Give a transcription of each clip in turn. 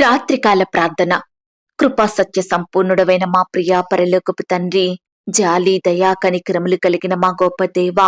రాత్రికాల ప్రార్థన. కృపా సత్య సంపూర్ణుడవైన మా ప్రియా పరలోకపు తండ్రి జాలి దయా కనిక్రములు కలిగిన మా గొప్ప దేవ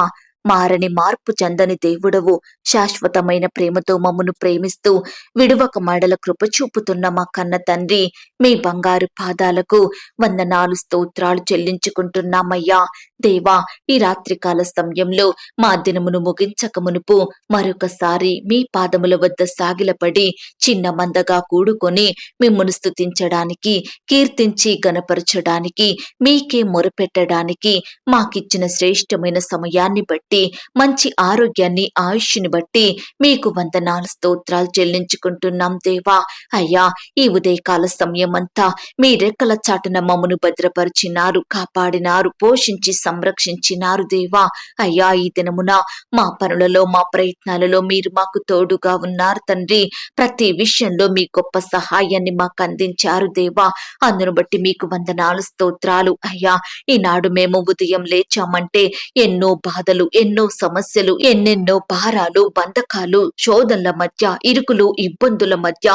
మారని మార్పు చెందని దేవుడవు శాశ్వతమైన ప్రేమతో మమ్మను ప్రేమిస్తూ విడువక మడల కృప చూపుతున్న మా కన్న తండ్రి మీ బంగారు పాదాలకు వందనాలు స్తోత్రాలు చెల్లించుకుంటున్నామయ్యా. దేవా ఈ రాత్రికాల సమయంలో మా దినమును ముగించక మునుపు మరొకసారి మీ పాదముల వద్ద సాగిలపడి చిన్న మందగా కూడుకొని మిమ్మను స్తుతించడానికి కీర్తించి గనపరచడానికి మీకే మొరపెట్టడానికి మాకిచ్చిన శ్రేష్టమైన సమయాన్ని బట్టి మంచి ఆరోగ్యాన్ని ఆయుష్ని బట్టి మీకు వందనాలు స్తోత్రాలు చెల్లించుకుంటున్నాం దేవా. అయ్యా ఈ ఉదయకాల సమయం అంతా మీ రెక్కల చాటున మమ్మను భద్రపరిచినారు కాపాడినారు పోషించి సంరక్షించినారు దేవా. అయ్యా ఈ దినమున మా పనులలో మా ప్రయత్నాలలో మీరు మాకు తోడుగా ఉన్నారు తండ్రి. ప్రతి విషయంలో మీ గొప్ప సహాయాన్ని మాకు అందించారు దేవా. అందును బట్టి మీకు వందనాలు స్తోత్రాలు. అయ్యా ఈనాడు మేము ఉదయం లేచామంటే ఎన్నో బాధలు ఎన్నో సమస్యలు ఎన్నెన్నో భారాలు బంధకాలు శోధనల మధ్య ఇరుకులు ఇబ్బందుల మధ్య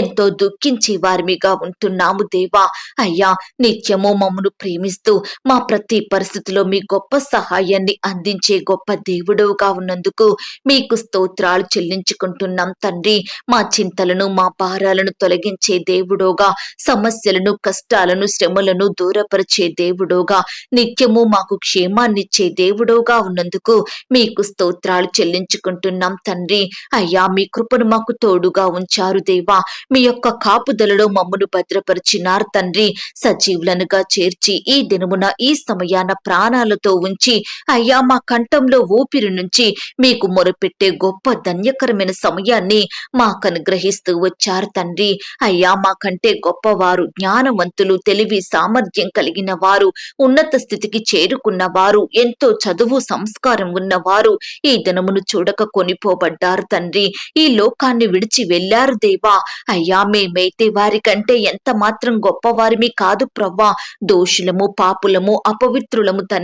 ఎంతో దుఃఖించే వారిమిగా ఉంటున్నాము దేవా. అయ్యా నిత్యము మమ్మను ప్రేమిస్తూ మా ప్రతి పరిస్థితిలో మీ గొప్ప సహాయాన్ని అందించే గొప్ప దేవుడుగా ఉన్నందుకు మీకు స్తోత్రాలు చెల్లించుకుంటున్నాం తండ్రి. మా చింతలను మా భారాలను తొలగించే దేవుడోగా సమస్యలను కష్టాలను శ్రమలను దూరపరిచే దేవుడోగా నిత్యము మాకు క్షేమాన్నిచ్చే దేవుడోగా ఉన్నందుకు మీకు స్తోత్రాలు చెల్లించుకుంటున్నాం తండ్రి. అయ్యా మీ కృపను మాకు తోడుగా ఉంచారు దేవా. మీ యొక్క కాపుదలలో మమ్మను భద్రపరిచినారు తండ్రి. సజీవులనుగా చేర్చి ఈ దినమున ఈ సమయాన ప్రాణాలతో ఉంచి అయ్యా మా కంఠంలో ఊపిరి నుంచి మీకు మొరపెట్టే గొప్ప ధన్యకరమైన సమయాన్ని మాకు అనుగ్రహిస్తూ వచ్చారు తండ్రి. అయ్యా మాకంటే గొప్పవారు జ్ఞానవంతులు తెలివి సామర్థ్యం కలిగిన వారు ఉన్నత స్థితికి చేరుకున్న వారు ఎంతో చదువు సంస్కారం ఉన్నవారు ఈ దినమును చూడక కొనిపోబడ్డారు తండ్రి. ఈ లోకాన్ని విడిచి వెళ్ళారు దేవా. అయ్యా మేమైతే వారి కంటే ఎంత మాత్రం గొప్పవారిమి కాదు ప్రవ్వా. దోషులము పాపులము అపవిత్రులము తండ్రి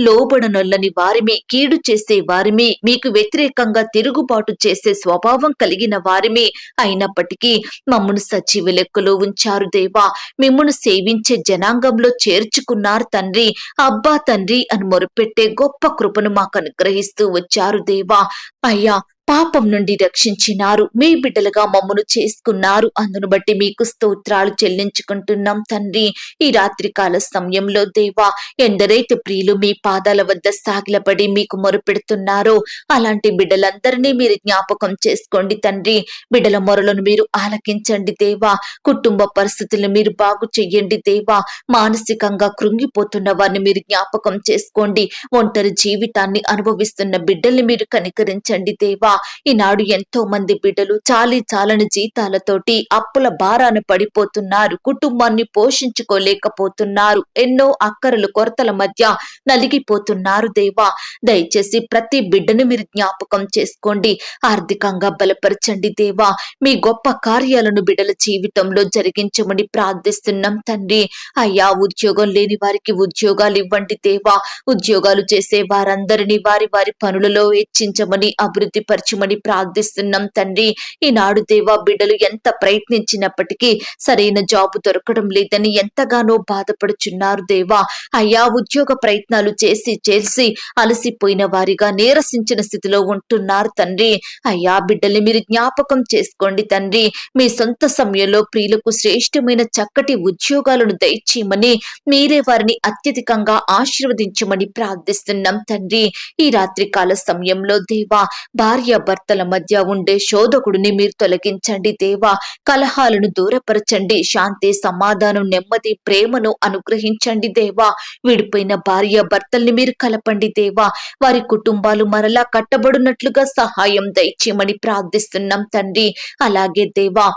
లోబడనొల్లని వారిమి కీడు చేసే వారిమి మీకు వ్యతిరేకంగా తిరుగుబాటు చేసే స్వభావం కలిగిన వారిమి. అయినప్పటికీ మమ్మను సజీవ లెక్కలో ఉంచారు దేవా. మిమ్మను సేవించే జనాంగంలో చేర్చుకున్నారు తండ్రి. అబ్బా తండ్రి అని మొరుపెట్టే గొప్ప కృపను మాకు అనుగ్రహిస్తూ వచ్చారు దేవా. అయ్యా పాపం నుండి రక్షించినారు. మీ బిడ్డలుగా మమ్మను చేసుకున్నారు. అందును బట్టి మీకు స్తోత్రాలు చెల్లించుకుంటున్నాం తండ్రి. ఈ రాత్రికాల సమయంలో దేవా ఎందరైతే ప్రియులు మీ పాదాల వద్ద సాగిలపడి మీకు మొరుపెడుతున్నారో అలాంటి బిడ్డలందరినీ మీరు జ్ఞాపకం చేసుకోండి తండ్రి. బిడ్డల మొరలను మీరు ఆలకించండి దేవా. కుటుంబ పరిస్థితులను మీరు బాగు చెయ్యండి దేవా. మానసికంగా కృంగిపోతున్న వారిని మీరు జ్ఞాపకం చేసుకోండి. ఒంటరి జీవితాన్ని అనుభవిస్తున్న బిడ్డల్ని మీరు కనికరించండి దేవా. ఈనాడు ఎంతో మంది బిడ్డలు చాలి చాలని జీతాలతోటి అప్పుల భారాన పడిపోతున్నారు. కుటుంబాన్ని పోషించుకోలేకపోతున్నారు. ఎన్నో అక్కరలు కొరతల మధ్య నలిగిపోతున్నారు దేవా. దయచేసి ప్రతి బిడ్డను మీరు జ్ఞాపకం చేసుకోండి. ఆర్థికంగా బలపరచండి దేవా. మీ గొప్ప కార్యాలను బిడ్డల జీవితంలో జరిగించమని ప్రార్థిస్తున్నాం తండ్రి. అయ్యా ఉద్యోగం లేని వారికి ఉద్యోగాలు ఇవ్వండి దేవా. ఉద్యోగాలు చేసే వారందరినీ వారి వారి పనులలో హెచ్చించమని అభివృద్ధి పరచమని ప్రార్థిస్తున్నాం తండ్రి. ఈనాడు దేవా బిడ్డలు ఎంత ప్రయత్నించినప్పటికీ సరైన జాబ్ దొరకడం లేదని ఎంతగానో బాధపడుచున్నారు దేవా. అయ్యా ఉద్యోగ ప్రయత్నాలు చేసి చేసి అలసిపోయిన వారిగా నీరసించిన స్థితిలో ఉంటున్నారు తండ్రి. అయ్యా బిడ్డల్ని మీరు జ్ఞాపకం చేసుకోండి తండ్రి. మీ సొంత సమయంలో ప్రియులకు శ్రేష్టమైన చక్కటి ఉద్యోగాలను దయచేయమని మీరే వారిని అత్యధికంగా ఆశీర్వదించమని ప్రార్థిస్తున్నాం తండ్రి. ఈ రాత్రికాల సమయంలో దేవా భార్య భర్తల మధ్య ఉండే శోధకుడిని మీరు తొలగించండి దేవా. కలహాలను దూరపరచండి. శాంతి సమాధానం నెమ్మది ప్రేమను అనుగ్రహించండి దేవా. విడిపోయిన భార్య భర్తల్ని మీరు కలపండి దేవా. వారి కుటుంబాలు మరలా కట్టబడినట్లుగా సహాయం దయచేయమని ప్రార్థిస్తున్నాం తండ్రి. అలాగే దేవా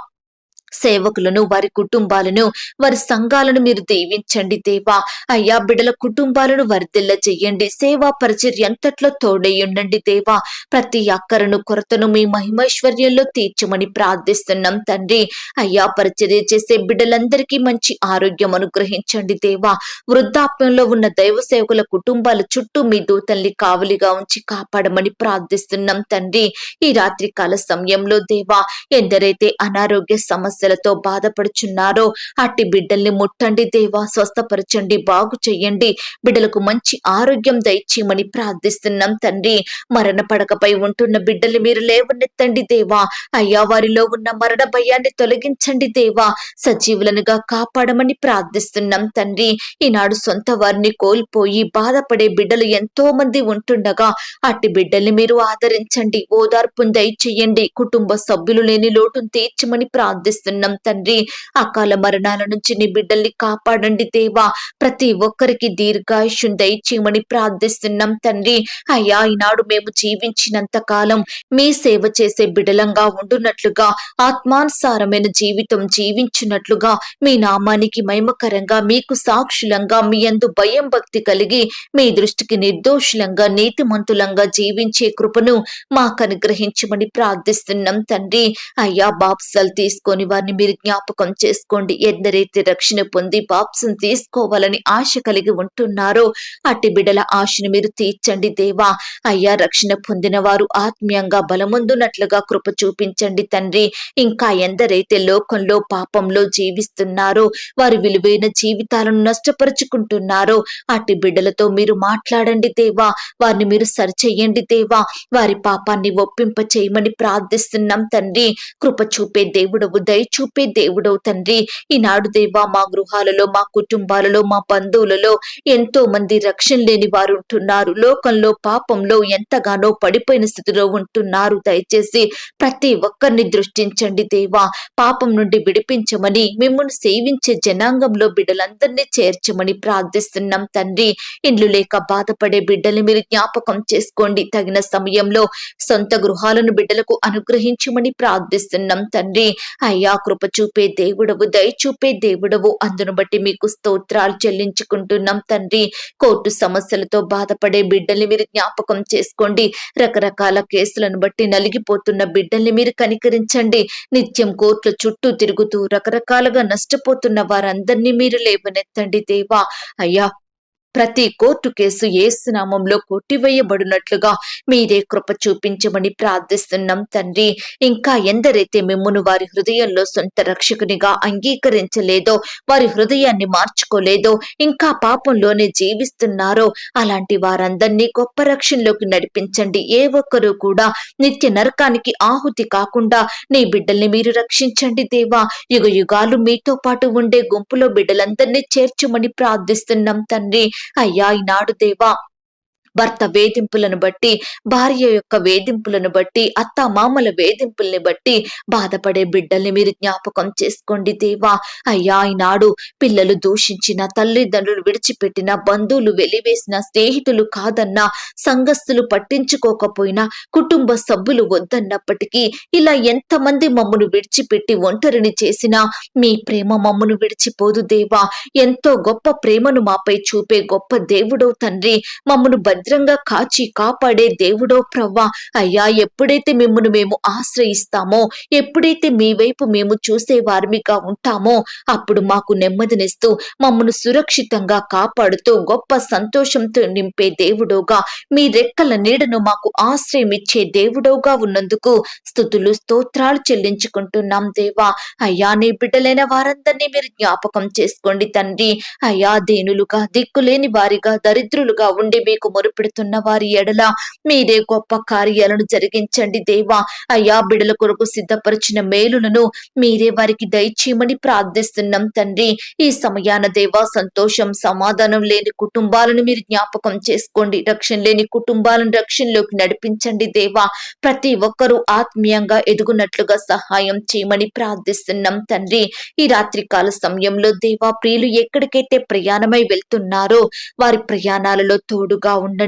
సేవకులను వారి కుటుంబాలను వారి సంఘాలను మీరు దీవించండి దేవా. అయ్యా బిడల కుటుంబాలను వర్ధిల్ల చెయ్యండి. సేవా పరిచర్య ఎంతట్లో తోడై దేవా. ప్రతి అక్కరను కొరతను మీ మహిమైశ్వర్యంలో తీర్చమని ప్రార్థిస్తున్నాం తండ్రి. అయ్యా పరిచర్య చేసే బిడ్డలందరికీ మంచి ఆరోగ్యం అనుగ్రహించండి దేవా. వృద్ధాప్యంలో ఉన్న దైవ సేవకుల కుటుంబాల చుట్టూ మీ దూతల్ని కావలిగా ఉంచి కాపాడమని ప్రార్థిస్తున్నాం తండ్రి. ఈ రాత్రి కాల సమయంలో దేవా ఎందరైతే అనారోగ్య సమస్య సమస్యలతో బాధపడుచున్నారో అట్టి బిడ్డల్ని ముట్టండి దేవా స్వస్థపరచండి బాగు చెయ్యండి. బిడ్డలకు మంచి ఆరోగ్యం దయచేయమని ప్రార్థిస్తున్నాం తండ్రి. మరణ పడకపై ఉంటున్న బిడ్డలు మీరు లేవనెత్తండి దేవా. అయ్యా వారిలో ఉన్న మరణ భయాన్ని తొలగించండి దేవా. సజీవులనుగా కాపాడమని ప్రార్థిస్తున్నాం తండ్రి. ఈనాడు సొంత వారిని కోల్పోయి బాధపడే బిడ్డలు ఎంతో మంది ఉంటుండగా అట్టి బిడ్డల్ని మీరు ఆదరించండి. ఓదార్పును దయచేయండి. కుటుంబ సభ్యులు లేని లోటును తీర్చమని ప్రార్థిస్తున్నాం. తండ్రి. అకాల మరణాల నుంచి నీ బిడ్డల్ని కాపాడండి దేవా. ప్రతి ఒక్కరికి దీర్ఘాయుష్యం దయచేయమని ప్రార్థిస్తున్నాం తండ్రి. అయ్యా ఈనాడు మేము జీవించినంత కాలం మీ సేవ చేసే బిడలంగా ఉండునట్లుగా ఆత్మానుసారమైన జీవితం జీవించినట్లుగా మీ నామానికి మహిమకరంగా మీకు సాక్షులంగా మీ అందు భయం భక్తి కలిగి మీ దృష్టికి నిర్దోషులంగా నీతిమంతులంగా జీవించే కృపను మాకు అనుగ్రహించమని ప్రార్థిస్తున్నాం తండ్రి. అయ్యా బాప్సలు తీసుకొని వారిని మీరు జ్ఞాపకం చేసుకోండి. ఎందరైతే రక్షణ పొంది బాప్సం తీసుకోవాలని ఆశ కలిగి ఉంటున్నారో అట్టి బిడల ఆశను మీరు తీర్చండి దేవా. అయ్యా రక్షణ పొందిన వారు ఆత్మీయంగా బలముందునట్లుగా కృప చూపించండి తండ్రి. ఇంకా ఎందరైతే లోకంలో పాపంలో జీవిస్తున్నారో వారి విలువైన జీవితాలను నష్టపరుచుకుంటున్నారో అట్టి బిడ్డలతో మీరు మాట్లాడండి దేవా. వారిని మీరు సరిచేయండి దేవా. వారి పాపాన్ని ఒప్పింప చేయమని ప్రార్థిస్తున్నాం తండ్రి. కృప చూపే దేవుడవు దయ చూపే దేవుడవు తండ్రి. ఈనాడు దేవా మా గృహాలలో మా కుటుంబాలలో మా బంధువులలో ఎంతో మంది రక్షణ లేని వారు ఉంటున్నారు. లోకంలో పాపంలో ఎంతగానో పడిపోయిన స్థితిలో ఉంటున్నారు. దయచేసి ప్రతి ఒక్కరిని దృష్టించండి దేవా. పాపం నుండి విడిపించమని మిమ్మల్ని సేవించే జనాంగంలో బిడ్డలందరినీ చేర్చమని ప్రార్థిస్తున్నాం తండ్రి. ఇండ్లు లేక బాధపడే బిడ్డల్ని మీరు జ్ఞాపకం చేసుకోండి. తగిన సమయంలో సొంత గృహాలను బిడ్డలకు అనుగ్రహించమని ప్రార్థిస్తున్నాం తండ్రి. అయ్యా కృప చూపే దేవుడవు దయ చూపే దేవుడవు. అందును బట్టి మీకు స్తోత్రాలు చెల్లించుకుంటున్నాం తండ్రి. కోర్టు సమస్యలతో బాధపడే బిడ్డల్ని మీరు జ్ఞాపకం చేసుకోండి. రకరకాల కేసులను బట్టి నలిగిపోతున్న బిడ్డల్ని మీరు కనికరించండి. నిత్యం కోర్టుల చుట్టూ తిరుగుతూ రకరకాలుగా నష్టపోతున్న వారందరినీ మీరు లేవనెత్తండి దేవా. అయ్యా ప్రతి కోర్టు కేసు ఏసునామంలో కొట్టివేయబడినట్లుగా మీరే కృప చూపించమని ప్రార్థిస్తున్నాం తండ్రి. ఇంకా ఎందరైతే మిమ్మును వారి హృదయంలో సొంత రక్షకునిగా అంగీకరించలేదో వారి హృదయాన్ని మార్చుకోలేదో ఇంకా పాపంలోనే జీవిస్తున్నారో అలాంటి వారందరినీ గొప్ప రక్షణలోకి నడిపించండి. ఏ ఒక్కరూ కూడా నిత్య నరకానికి ఆహుతి కాకుండా నీ బిడ్డల్ని మీరు రక్షించండి దేవా. యుగ యుగాలు మీతో పాటు ఉండే గుంపులో బిడ్డలందరినీ చేర్చమని ప్రార్థిస్తున్నాం తండ్రి. అయ్యా ఈనాడు దేవా భర్త వేధింపులను బట్టి భార్య యొక్క వేధింపులను బట్టి అత్త మామల వేధింపుల్ని బట్టి బాధపడే బిడ్డల్ని మీరు జ్ఞాపకం చేసుకోండి దేవా. అయ్యా ఈనాడు పిల్లలు దూషించిన తల్లిదండ్రులు విడిచిపెట్టిన బంధువులు వెలివేసిన స్నేహితులు కాదన్నా సంఘస్థులు పట్టించుకోకపోయినా కుటుంబ సభ్యులు వద్దన్నప్పటికీ ఇలా ఎంతమంది మమ్మను విడిచిపెట్టి ఒంటరిని చేసినా మీ ప్రేమ మమ్మను విడిచిపోదు దేవా. ఎంతో గొప్ప ప్రేమను మాపై చూపే గొప్ప దేవుడో తండ్రి మమ్మను భద్రంగా కాచి కాపాడే దేవుడో ప్రవ్వా. అయ్యా ఎప్పుడైతే మిమ్మల్ని మేము ఆశ్రయిస్తామో ఎప్పుడైతే మీ వైపు మేము చూసే వారిమిగా ఉంటామో అప్పుడు మాకు నెమ్మదినిస్తూ మమ్మను సురక్షితంగా కాపాడుతూ గొప్ప సంతోషంతో నింపే దేవుడోగా మీ రెక్కల నీడను మాకు ఆశ్రయం ఇచ్చే దేవుడోగా ఉన్నందుకు స్థుతులు స్తోత్రాలు చెల్లించుకుంటున్నాం దేవా. అయ్యా నీ బిడ్డలైన వారందరినీ మీరు జ్ఞాపకం చేసుకోండి తండ్రి. అయ్యా దేనులుగా దిక్కులేని వారిగా దరిద్రులుగా ఉండి మీకు మొరుపెడుతున్న వారి ఎడల మీరే గొప్ప కార్యాలను జరిగించండి దేవా. అయ్యా బిడల కొరకు సిద్ధపరిచిన మేలులను మీరే వారికి దయచేయమని ప్రార్థిస్తున్నాం తండ్రి. ఈ సమయాన దేవా సంతోషం సమాధానం లేని కుటుంబాలను మీరు జ్ఞాపకం చేసుకోండి. రక్షణ లేని కుటుంబాలను రక్షణలోకి నడిపించండి దేవా. ప్రతి ఒక్కరూ ఆత్మీయంగా ఎదుగునట్లుగా సహాయం చేయమని ప్రార్థిస్తున్నాం తండ్రి. ఈ రాత్రి కాల సమయంలో దేవా ప్రియులు ఎక్కడికైతే ప్రయాణమై వెళ్తున్నారో వారి ప్రయాణాలలో తోడుగా ఉండండి.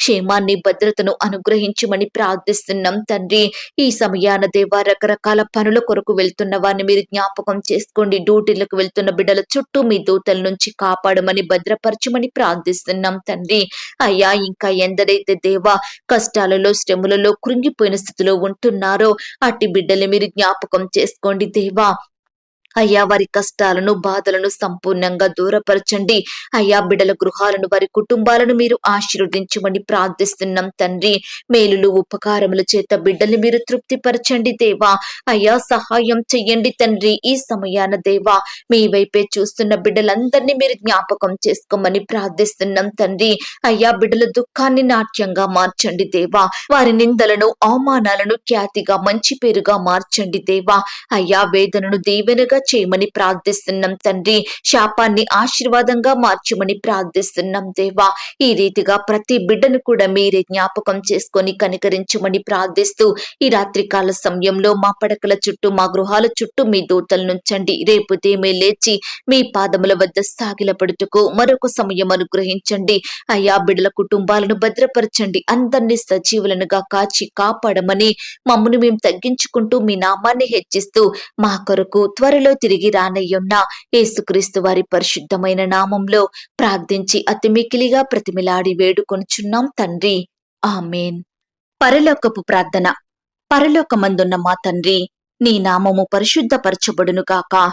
క్షేమాన్ని భద్రతను అనుగ్రహించమని ప్రార్థిస్తున్నాం తండ్రి. ఈ సమయాన దేవా రకరకాల పనుల కొరకు వెళ్తున్న వారిని మీరు జ్ఞాపకం చేసుకోండి. డ్యూటీలకు వెళ్తున్న బిడ్డల చుట్టూ మీ దూతల నుంచి కాపాడమని భద్రపరచమని ప్రార్థిస్తున్నాం తండ్రి. అయ్యా ఇంకా ఎందరైతే దేవా కష్టాలలో శ్రమలలో కృంగిపోయిన స్థితిలో ఉంటున్నారో అట్టి బిడ్డలు మీరు జ్ఞాపకం చేసుకోండి దేవా. అయ్యా వారి కష్టాలను బాధలను సంపూర్ణంగా దూరపరచండి. అయ్యా బిడల గృహాలను వారి కుటుంబాలను మీరు ఆశీర్వదించమని ప్రార్థిస్తున్నాం తండ్రి. మేలులు ఉపకారముల చేత బిడ్డల్ని మీరు తృప్తిపరచండి దేవా. అయ్యా సహాయం చెయ్యండి తండ్రి ఈ సమయాన దేవా. మీ వైపే చూస్తున్న బిడ్డలందరినీ మీరు జ్ఞాపకం చేసుకోమని ప్రార్థిస్తున్నాం తండ్రి. అయ్యా బిడ్డల దుఃఖాన్ని నాట్యంగా మార్చండి దేవా. వారి నిందలను అవమానాలను ఖ్యాతిగా మంచి పేరుగా మార్చండి దేవా. అయ్యా వేదనను దీవెనగా చేయమని ప్రార్థిస్తున్నాం తండ్రి. శాపాన్ని ఆశీర్వాదంగా మార్చమని ప్రార్థిస్తున్నాం దేవా. ఈ రీతిగా ప్రతి బిడ్డను కూడా మీరే జ్ఞాపకం చేసుకొని కనికరించమని ప్రార్థిస్తూ ఈ రాత్రికాల సమయంలో మా పడకల చుట్టూ మా గృహాల చుట్టూ మీ దూతలు నుంచండి. రేపు దేమే లేచి మీ పాదముల వద్ద సాగిలపడుటకు మరొక సమయం అనుగ్రహించండి. అయ్యా బిడ్డల కుటుంబాలను భద్రపరచండి. అందరినీ సజీవులనుగా కాచి కాపాడమని మమ్మను మేము తగ్గించుకుంటూ మీ నామాన్ని హెచ్చిస్తూ మా కొరకు త్వరలో తిరిగి రానయ్యున్న యేసుక్రీస్తు వారి పరిశుద్ధమైన నామంలో ప్రార్థించి అతి మికిలిగా ప్రతిమిలాడి వేడుకొనుచున్నాం తండ్రి. ఆమెన్. పరలోకపు ప్రార్థన. పరలోకమందున్న మా తండ్రి నీ నామము పరిశుద్ధపరచబడును కాక